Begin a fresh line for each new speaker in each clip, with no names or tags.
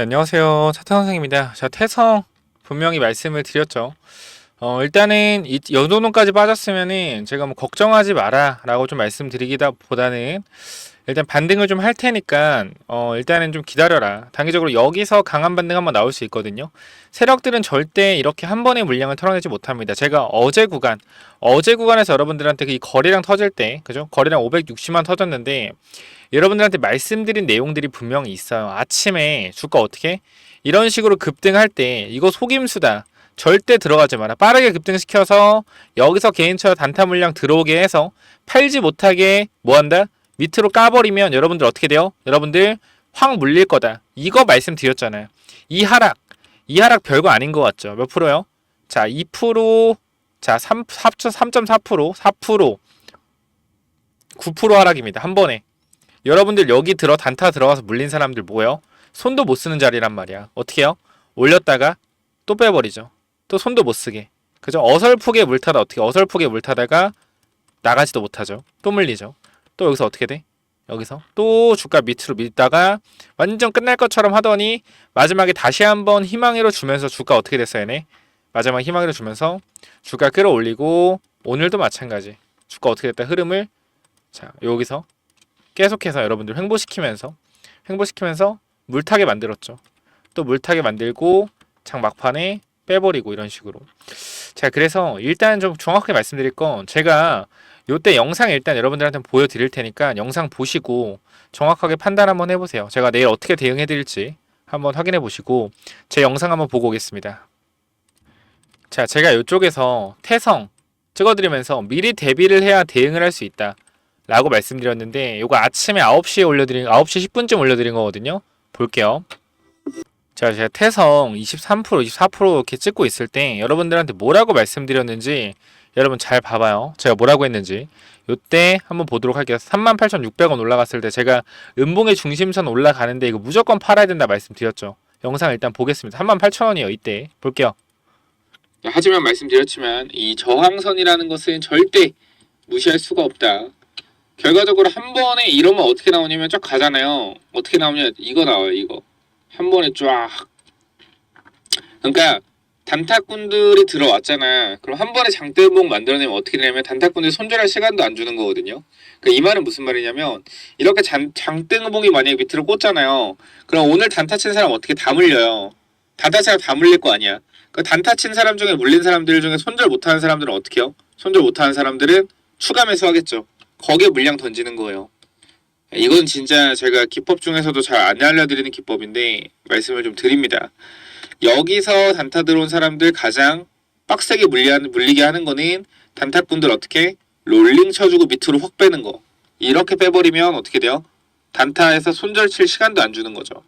네, 안녕하세요. 차태 선생입니다. 자, 태성 분명히 말씀을 드렸죠. 어, 일단은 이 연도론까지 빠졌으면은 제가 뭐 걱정하지 마라라고 좀 말씀드리기다 보다는 일단 반등을 좀 할 테니까 어, 일단은 좀 기다려라. 단기적으로 여기서 강한 반등 한번 나올 수 있거든요. 세력들은 절대 이렇게 한 번에 물량을 털어내지 못합니다. 제가 어제 구간 어제 구간에서 여러분들한테 이 그 거래량 터질 때 그죠? 거래량 560만 터졌는데 여러분들한테 말씀드린 내용들이 분명히 있어요. 아침에 주가 어떻게 이런 식으로 급등할 때 이거 속임수다. 절대 들어가지 마라. 빠르게 급등시켜서 여기서 개인차 단타 물량 들어오게 해서 팔지 못하게 뭐 한다? 밑으로 까버리면 여러분들 어떻게 돼요? 여러분들 확 물릴 거다. 이거 말씀드렸잖아요. 이 하락. 이 하락 별거 아닌 것 같죠? 몇 프로요? 자, 2%, 자, 3, 3.4%, 4%, 9% 하락입니다. 한 번에. 여러분들 여기 들어 단타 들어가서 물린 사람들 뭐예요? 손도 못 쓰는 자리란 말이야. 어떻게 해요? 올렸다가 또 빼버리죠. 또 손도 못 쓰게. 그죠? 어설프게 물 타다 어떻게 어설프게 물 타다가 나가지도 못하죠. 또 물리죠. 또 여기서 어떻게 돼? 여기서 또 주가 밑으로 밀다가 완전 끝날 것처럼 하더니 마지막에 다시 한번 희망으로 주면서 주가 어떻게 됐어요, 얘네? 마지막 희망으로 주면서 주가 끌어올리고 오늘도 마찬가지. 주가 어떻게 됐다 흐름을 자, 여기서 계속해서 여러분들 횡보시키면서 횡보시키면서 물타게 만들었죠. 또 물타게 만들고 장 막판에 빼버리고 이런 식으로. 자, 그래서 일단 좀 정확하게 말씀드릴 건 제가 요때 영상 일단 여러분들한테 보여드릴 테니까 영상 보시고 정확하게 판단 한번 해보세요. 제가 내일 어떻게 대응해드릴지 한번 확인해 보시고 제 영상 한번 보고 오겠습니다. 자, 제가 요쪽에서 태성 찍어드리면서 미리 대비를 해야 대응을 할 수 있다. 라고 말씀드렸는데 이거 아침에 9시에 올려드린 9시 10분쯤 올려드린 거거든요 볼게요 자 제가 태성 23% 24% 이렇게 찍고 있을 때 여러분들한테 뭐라고 말씀드렸는지 여러분 잘 봐봐요 제가 뭐라고 했는지 요때 한번 보도록 할게요 38,600원 올라갔을 때 제가 은봉의 중심선 올라가는데 이거 무조건 팔아야 된다 말씀드렸죠 영상 일단 보겠습니다 38,000원이에요 이때 볼게요
하지만 말씀드렸지만 이 저항선이라는 것은 절대 무시할 수가 없다 결과적으로 한 번에 이러면 어떻게 나오냐면 쫙 가잖아요. 어떻게 나오냐 면 이거 나와요 이거 한 번에 쫙. 그러니까 단타꾼들이 들어왔잖아. 그럼 한 번에 장대봉 만들어내면 어떻게 되냐면 단타꾼들 이 손절할 시간도 안 주는 거거든요. 그러니까 이 말은 무슨 말이냐면 이렇게 장, 장대봉이 만약에 밑으로 꽂잖아요. 그럼 오늘 단타 친 사람 어떻게 다 물려요. 단타 친 사람 다 물릴 거 아니야. 그 단타 친 사람 중에 물린 사람들 중에 손절 못하는 사람들은 어떻게 해요? 손절 못하는 사람들은 추가 매수하겠죠. 거기에 물량 던지는 거예요. 이건 진짜 제가 기법 중에서도 잘 안 알려드리는 기법인데 말씀을 좀 드립니다. 여기서 단타 들어온 사람들 가장 빡세게 물리게 하는 거는 단타꾼들 어떻게 롤링 쳐주고 밑으로 확 빼는 거. 이렇게 빼버리면 어떻게 돼요? 단타에서 손절 칠 시간도 안 주는 거죠.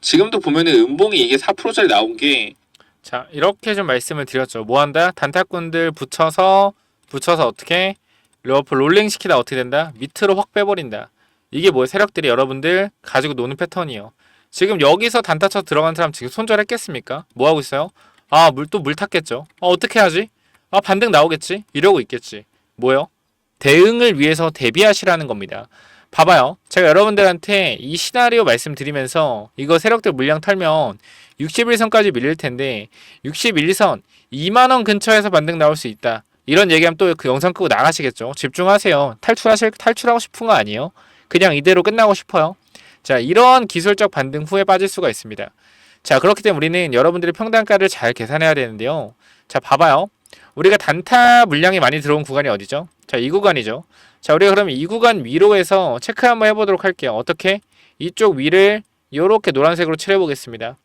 지금도 보면은 은봉이 이게 4%짜리 나온 게
자, 이렇게 좀 말씀을 드렸죠. 뭐 한다? 단타꾼들 붙여서 붙여서 어떻게 리 러프 롤링 시키다 어떻게 된다? 밑으로 확 빼버린다. 이게 뭐예 세력들이 여러분들 가지고 노는 패턴이에요. 지금 여기서 단타쳐 들어간 사람 지금 손절했겠습니까? 뭐하고 있어요? 아, 물 또 물 탔겠죠. 아, 어떻게 하지? 아, 반등 나오겠지? 이러고 있겠지. 뭐요? 대응을 위해서 대비하시라는 겁니다. 봐봐요. 제가 여러분들한테 이 시나리오 말씀드리면서 이거 세력들 물량 탈면 61선까지 밀릴 텐데 61선 2만원 근처에서 반등 나올 수 있다. 이런 얘기하면 또 그 영상 끄고 나가시겠죠. 집중하세요. 탈출하실 탈출하고 싶은 거 아니에요. 그냥 이대로 끝나고 싶어요. 자, 이런 기술적 반등 후에 빠질 수가 있습니다. 자, 그렇기 때문에 우리는 여러분들이 평단가를 잘 계산해야 되는데요. 자, 봐봐요. 우리가 단타 물량이 많이 들어온 구간이 어디죠? 자, 이 구간이죠. 자, 우리가 그럼이 구간 위로 해서 체크 한번 해보도록 할게요. 어떻게? 이쪽 위를 이렇게 노란색으로 칠해보겠습니다.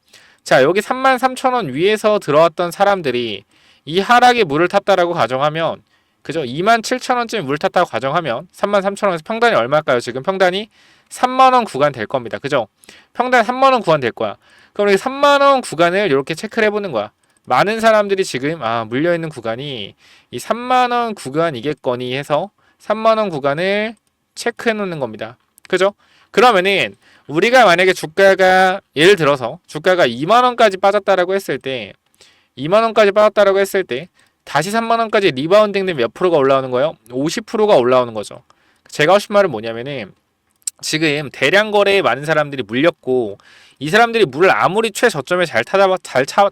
자, 여기 33,000원 위에서 들어왔던 사람들이 이 하락이 물을 탔다라고 가정하면 그죠? 27,000원쯤 물 탔다고 가정하면 33,000원에서 평단이 얼마일까요? 지금 평단이 3만원 구간 될 겁니다. 그죠? 평단 3만원 구간 될 거야. 그럼 이 3만원 구간을 이렇게 체크를 해보는 거야. 많은 사람들이 지금 아 물려있는 구간이 이 3만원 구간이겠거니 해서 3만원 구간을 체크해 놓는 겁니다. 그죠? 그러면은 우리가 만약에 주가가 예를 들어서 주가가 2만원까지 빠졌다라고 했을 때 2만원까지 빠졌다라고 했을 때 다시 3만원까지 리바운딩 되몇 프로가 올라오는 거예요? 50%가 올라오는 거죠. 제가 하신 말은 뭐냐면은 지금 대량 거래에 많은 사람들이 물렸고 이 사람들이 물을 아무리 최저점에 잘 타다 잘, 잘,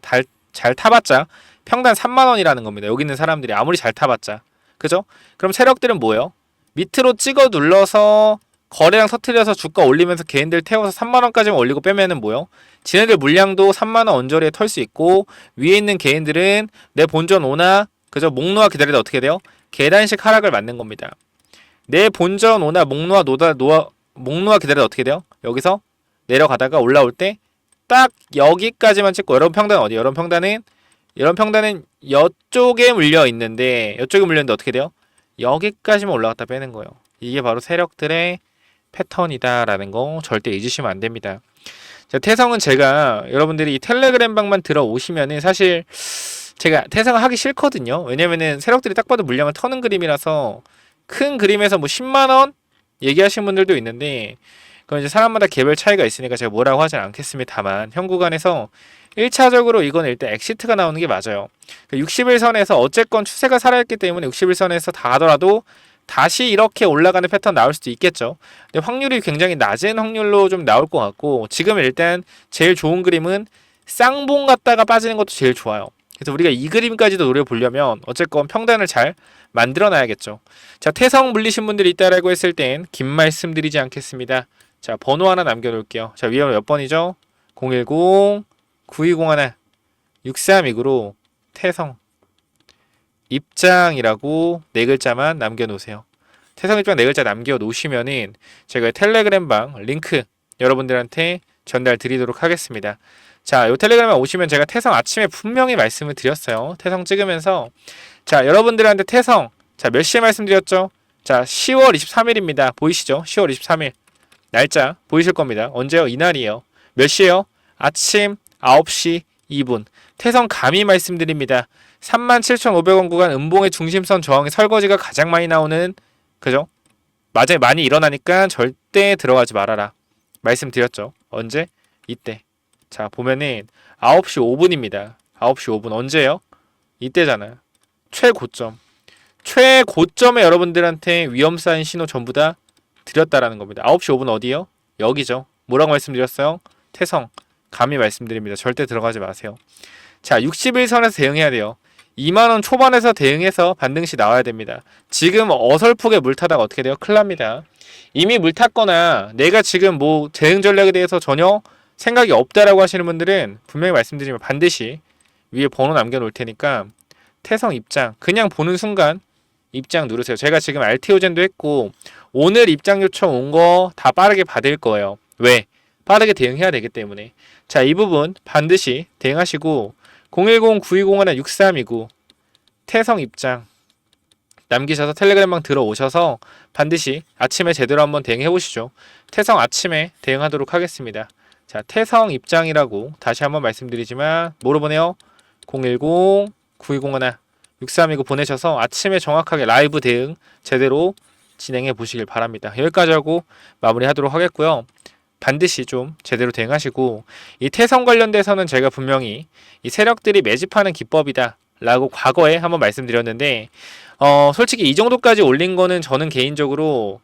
잘 타봤자 평단 3만 원이라는 겁니다. 여기 있는 사람들이 아무리 잘 타봤자 그죠? 그럼 세력들은 뭐예요? 밑으로 찍어 눌러서 거래량 터트려서 주가 올리면서 개인들 태워서 3만원까지만 올리고 빼면은 뭐요? 지네들 물량도 3만원 언저리에 털 수 있고 위에 있는 개인들은 내 본전 오나 그저 목놓아 기다리다 어떻게 돼요? 계단식 하락을 맞는 겁니다. 내 본전 오나 목놓아 노다 노아 목놓아 기다리다 어떻게 돼요? 여기서 내려가다가 올라올 때 딱 여기까지만 찍고 여러분 평단 어디? 여러분 평단은 이런 평단은 여쪽에 물려 있는데 여쪽에 물려 있는데 어떻게 돼요? 여기까지만 올라갔다 빼는 거예요. 이게 바로 세력들의 패턴이다라는 거 절대 잊으시면 안 됩니다. 자, 태성은 제가 여러분들이 이 텔레그램 방만 들어오시면은 사실 제가 태성을 하기 싫거든요. 왜냐면은 세력들이 딱 봐도 물량을 터는 그림이라서 큰 그림에서 뭐 10만 원 얘기하시는 분들도 있는데 그건 이제 사람마다 개별 차이가 있으니까 제가 뭐라고 하진 않겠습니다만 현 구간에서 1차적으로 이건 일단 엑시트가 나오는 게 맞아요. 60일선에서 그러니까 어쨌건 추세가 살아있기 때문에 60일선에서 다 하더라도 다시 이렇게 올라가는 패턴 나올 수도 있겠죠. 근데 확률이 굉장히 낮은 확률로 좀 나올 것 같고 지금 일단 제일 좋은 그림은 쌍봉 갔다가 빠지는 것도 제일 좋아요. 그래서 우리가 이 그림까지도 노려보려면 어쨌건 평단을 잘 만들어놔야겠죠. 자 태성 물리신 분들이 있다라고 했을 땐 긴 말씀 드리지 않겠습니다. 자 번호 하나 남겨놓을게요. 자 위험은 몇 번이죠? 010 9201 6329로 태성 입장이라고 네 글자만 남겨놓으세요. 태상 입장 네 글자 남겨놓으시면은 제가 텔레그램 방 링크 여러분들한테 전달 드리도록 하겠습니다. 자, 요 텔레그램에 오시면 제가 태성 아침에 분명히 말씀을 드렸어요. 태성 찍으면서 자, 여러분들한테 태성 자, 몇 시에 말씀드렸죠? 자, 10월 23일입니다. 보이시죠? 10월 23일. 날짜 보이실 겁니다. 언제요? 이날이에요. 몇 시에요? 아침 9시 2분. 태성 감히 말씀드립니다. 37,500원 구간 음봉의 중심선 저항에 설거지가 가장 많이 나오는 그죠? 맞아요. 많이 일어나니까 절대 들어가지 말아라. 말씀드렸죠. 언제? 이때. 자, 보면은 9시 5분입니다. 9시 5분 언제요? 이때잖아요. 최고점. 최고점에 여러분들한테 위험 사인 신호 전부 다 드렸다라는 겁니다. 9시 5분 어디요? 여기죠. 뭐라고 말씀드렸어요? 태성. 감히 말씀드립니다. 절대 들어가지 마세요. 자, 61선에서 대응해야 돼요. 2만원 초반에서 대응해서 반등시 나와야 됩니다. 지금 어설프게 물타다가 어떻게 돼요? 큰일 납니다. 이미 물탔거나 내가 지금 뭐 대응 전략에 대해서 전혀 생각이 없다라고 하시는 분들은 분명히 말씀드리면 반드시 위에 번호 남겨놓을 테니까 태성 입장 그냥 보는 순간 입장 누르세요. 제가 지금 RTO젠도 했고 오늘 입장 요청 온 거 다 빠르게 받을 거예요. 왜? 빠르게 대응해야 되기 때문에 자 이 부분 반드시 대응하시고 010-920-6329 태성 입장 남기셔서 텔레그램방 들어오셔서 반드시 아침에 제대로 한번 대응해 보시죠. 태성 아침에 대응하도록 하겠습니다. 자, 태성 입장이라고 다시 한번 말씀드리지만 뭐로 보내요? 010-9201-6329 보내셔서 아침에 정확하게 라이브 대응 제대로 진행해 보시길 바랍니다. 여기까지 하고 마무리하도록 하겠고요. 반드시 좀 제대로 대응하시고 이 태성 관련돼서는 제가 분명히 이 세력들이 매집하는 기법이다 라고 과거에 한번 말씀드렸는데 어 솔직히 이 정도까지 올린 거는 저는 개인적으로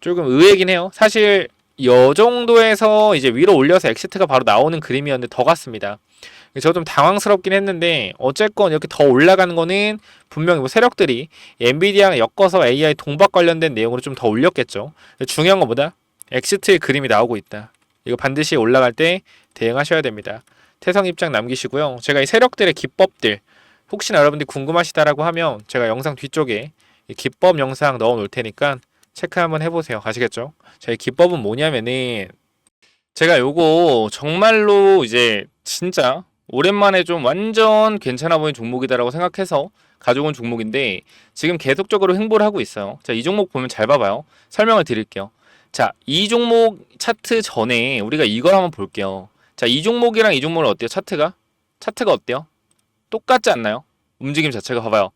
조금 의외긴 해요 사실 요 정도에서 이제 위로 올려서 엑시트가 바로 나오는 그림이었는데 더 갔습니다 저 좀 당황스럽긴 했는데 어쨌건 이렇게 더올라가는 거는 분명히 뭐 세력들이 엔비디아랑 엮어서 AI 동박 관련된 내용으로 좀 더 올렸겠죠 중요한 건보다 엑시트의 그림이 나오고 있다. 이거 반드시 올라갈 때 대응하셔야 됩니다. 태성 입장 남기시고요. 제가 이 세력들의 기법들 혹시나 여러분들이 궁금하시다라고 하면 제가 영상 뒤쪽에 기법 영상 넣어 놓을 테니까 체크 한번 해보세요. 아시겠죠? 저희 기법은 뭐냐면은 제가 요거 정말로 이제 진짜 오랜만에 좀 완전 괜찮아 보이는 종목이다라고 생각해서 가져온 종목인데 지금 계속적으로 횡보를 하고 있어요. 자, 이 종목 보면 잘 봐봐요. 설명을 드릴게요. 자, 이 종목 차트 전에 우리가 이걸 한번 볼게요. 자, 이 종목이랑 이 종목은 어때요? 차트가? 차트가 어때요? 똑같지 않나요? 움직임 자체가 봐봐요.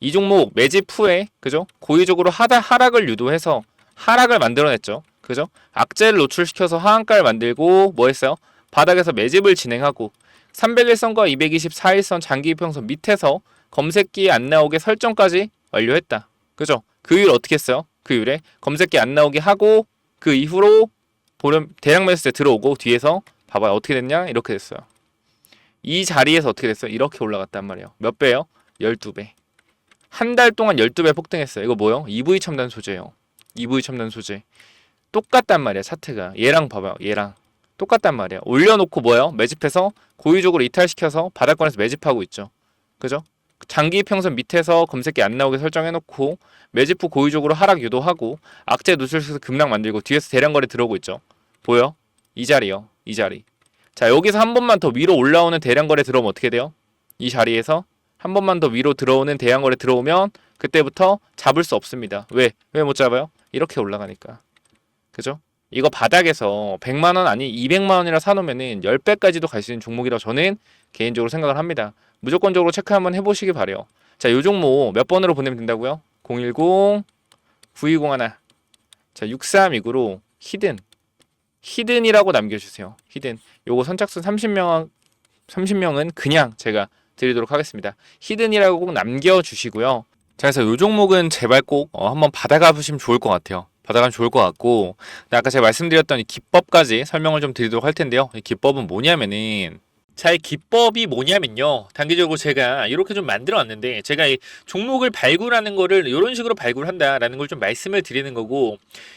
이 종목 매집 후에 그죠? 고의적으로 하다 하락을 유도해서 하락을 만들어냈죠. 그죠? 악재를 노출시켜서 하한가를 만들고 뭐 했어요? 바닥에서 매집을 진행하고 301선과 224일선 장기 평선 밑에서 검색기안 나오게 설정까지 완료했다. 그죠? 그 이후에 어떻게 했어요? 그 이후에 검색기 안 나오게 하고 그 이후로 보렴 대량 매수세 들어오고 뒤에서 봐봐요 어떻게 됐냐 이렇게 됐어요. 이 자리에서 어떻게 됐어요? 이렇게 올라갔단 말이에요. 몇 배요? 12배. 한 달 동안 12배 폭등했어요. 이거 뭐요? 예 e EV 첨단 소재예요. EV 첨단 소재. 똑같단 말이야, 차트가. 얘랑 봐봐요. 얘랑. 똑같단 말이야. 올려놓고 뭐예요? 매집해서 고의적으로 이탈시켜서 바닥권에서 매집하고 있죠. 그죠? 장기 평선 밑에서 검색기 안 나오게 설정해놓고 매집 후 고의적으로 하락 유도하고 악재 누출시켜서 급락 만들고 뒤에서 대량 거래 들어오고 있죠. 보여? 이 자리요. 이 자리. 자 여기서 한 번만 더 위로 올라오는 대량 거래 들어오면 어떻게 돼요? 이 자리에서 한 번만 더 위로 들어오는 대량 거래 들어오면 그때부터 잡을 수 없습니다. 왜? 왜 못 잡아요? 이렇게 올라가니까. 그죠? 이거 바닥에서 100만 원 아니 200만 원이라 사놓으면은 10배까지도 갈 수 있는 종목이라 저는 개인적으로 생각을 합니다. 무조건적으로 체크 한번 해보시기 바래요. 자, 요 종목 몇 번으로 보내면 된다고요? 010 9201 자, 632구로 히든 히든이라고 남겨주세요. 히든 요거 선착순 30명 30명은 그냥 제가 드리도록 하겠습니다. 히든이라고 꼭 남겨주시고요. 자, 그래서 요 종목은 제발 꼭 어, 한번 받아가 보시면 좋을 것 같아요. 받아가면 좋을 것 같고 아까 제가 말씀드렸던 이 기법까지 설명을 좀 드리도록 할 텐데요. 이 기법은 뭐냐면은 잘 기법이 뭐냐면요. 단기적으로 제가 이렇게 좀 만들어 왔는데 제가 이 종목을 발굴하는 거를 이런 식으로 발굴한다라는 걸 좀 말씀을 드리는 거고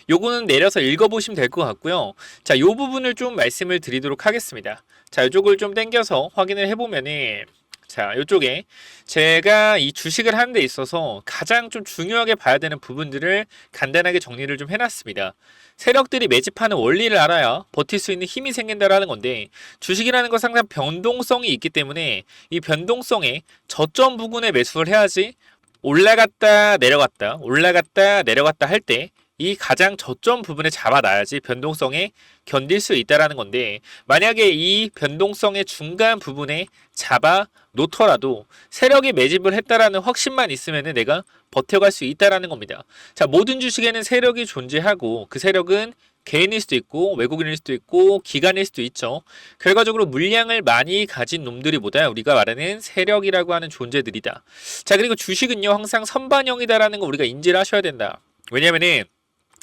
요거는 내려서 읽어보시면 될 것 같고요. 자, 요 부분을 좀 말씀을 드리도록 하겠습니다. 자, 이쪽을 좀 당겨서 확인을 해보면은 자, 이쪽에 제가 이 주식을 하는 데 있어서 가장 좀 중요하게 봐야 되는 부분들을 간단하게 정리를 좀 해놨습니다. 세력들이 매집하는 원리를 알아야 버틸 수 있는 힘이 생긴다라는 건데 주식이라는 건 항상 변동성이 있기 때문에 이 변동성에 저점 부근에 매수를 해야지 올라갔다 내려갔다 올라갔다 내려갔다 할때 이 가장 저점 부분에 잡아놔야지 변동성에 견딜 수 있다라는 건데 만약에 이 변동성의 중간 부분에 잡아 놓더라도 세력이 매집을 했다라는 확신만 있으면은 내가 버텨갈 수 있다라는 겁니다. 자 모든 주식에는 세력이 존재하고 그 세력은 개인일 수도 있고 외국인일 수도 있고 기관일 수도 있죠. 결과적으로 물량을 많이 가진 놈들이보다 우리가 말하는 세력이라고 하는 존재들이다. 자 그리고 주식은요 항상 선반영이다라는 거 우리가 인지를 하셔야 된다. 왜냐면은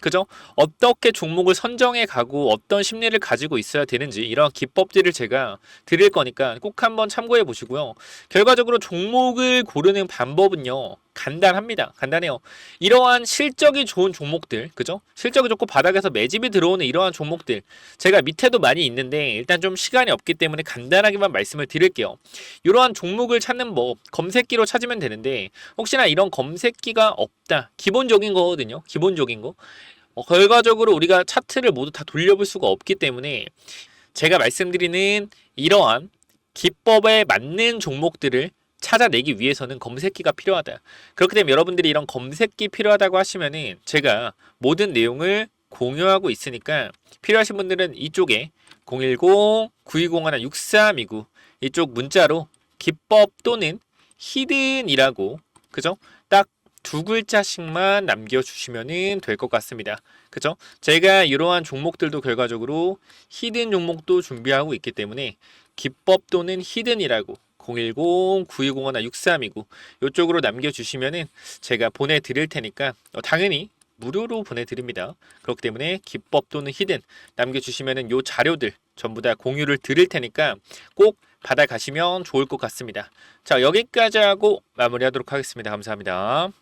그죠? 어떻게 종목을 선정해 가고 어떤 심리를 가지고 있어야 되는지 이런 기법들을 제가 드릴 거니까 꼭 한번 참고해 보시고요. 결과적으로 종목을 고르는 방법은요. 간단합니다. 간단해요. 이러한 실적이 좋은 종목들, 그죠? 실적이 좋고 바닥에서 매집이 들어오는 이러한 종목들. 제가 밑에도 많이 있는데 일단 좀 시간이 없기 때문에 간단하게만 말씀을 드릴게요. 이러한 종목을 찾는 법, 검색기로 찾으면 되는데 혹시나 이런 검색기가 없다. 기본적인 거거든요. 기본적인 거. 어, 결과적으로 우리가 차트를 모두 다 돌려볼 수가 없기 때문에 제가 말씀드리는 이러한 기법에 맞는 종목들을 찾아내기 위해서는 검색기가 필요하다. 그렇게 되면 여러분들이 이런 검색기 필요하다고 하시면은 제가 모든 내용을 공유하고 있으니까 필요하신 분들은 이쪽에 010-920-6329 1 이쪽 문자로 기법 또는 히든이라고 그죠? 딱 두 글자씩만 남겨주시면 될 것 같습니다. 그죠? 제가 이러한 종목들도 결과적으로 히든 종목도 준비하고 있기 때문에 기법 또는 히든이라고 0 1 0 9 2 0 1 6 3 2 이쪽으로 남겨주시면은 제가 보내드릴 테니까 어, 당연히 무료로 보내드립니다. 그렇기 때문에 기법 또는 히든 남겨주시면은 요 자료들 전부 다 공유를 드릴 테니까 꼭 받아가시면 좋을 것 같습니다. 자 여기까지 하고 마무리하도록 하겠습니다. 감사합니다.